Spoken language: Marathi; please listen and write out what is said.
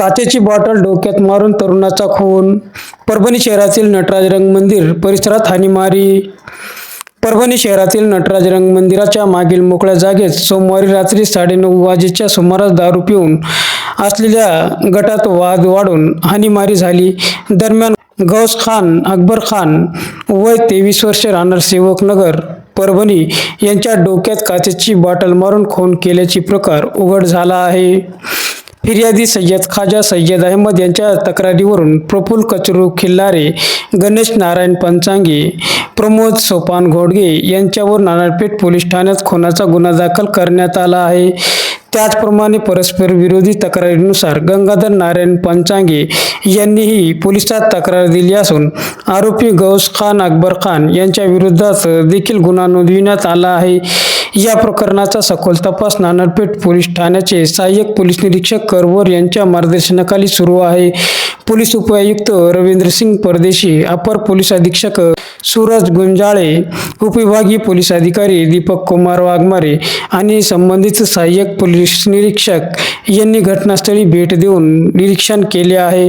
काचेची बॉटल डोक्यात मारून तरुणाचा खून. परभणी शहरातील नटराज रंग मंदिर परिसरात हानीमारी. परभणी शहरातील नटराज रंग मंदिराच्या मागील मोकळ्या जागेत सोमवारी रात्री साडेनऊ वाजेच्या सुमारास दारू पिऊन असलेल्या गटात वाद वाढून हानीमारी झाली. दरम्यान गौस खान अकबर खान वय तेवीस वर्ष राहणार सेवक नगर परभणी यांच्या डोक्यात काचेची बॉटल मारून खून केल्याची प्रकार उघड झाला आहे. फिर्यादी सय्यद खाजा सय्यद अहमद यांच्या तक्रारीवरून प्रफुल कचरू खिल्लारे गणेश नारायण पंचांगे प्रमोद सोपान घोडगे यांच्यावर नानारपेठ पोलीस ठाण्यात खुनाचा गुन्हा दाखल करण्यात आला आहे. त्याचप्रमाणे परस्पर विरोधी तक्रारीनुसार गंगाधर नारायण पंचांगे यांनीही पोलिसात तक्रार दिली असून आरोपी गौस खान अकबर खान यांच्या विरोधात देखील गुन्हा नोंदविण्यात आला आहे. या प्रकरणाचा सखोल तपास नानलपेठ पोलीस ठाण्याचे सहाय्यक पोलीस निरीक्षक करवर यांच्या मार्गदर्शनाखाली सुरू आहे. पोलीस उपायुक्त रवींद्रसिंग परदेशी अपर पोलीस अधीक्षक सूरज गुंजाळे उपविभागीय पोलीस अधिकारी दीपक कुमार वाघमारे आणि संबंधित सहाय्यक पोलीस निरीक्षक यांनी घटनास्थळी भेट देऊन निरीक्षण केले आहे.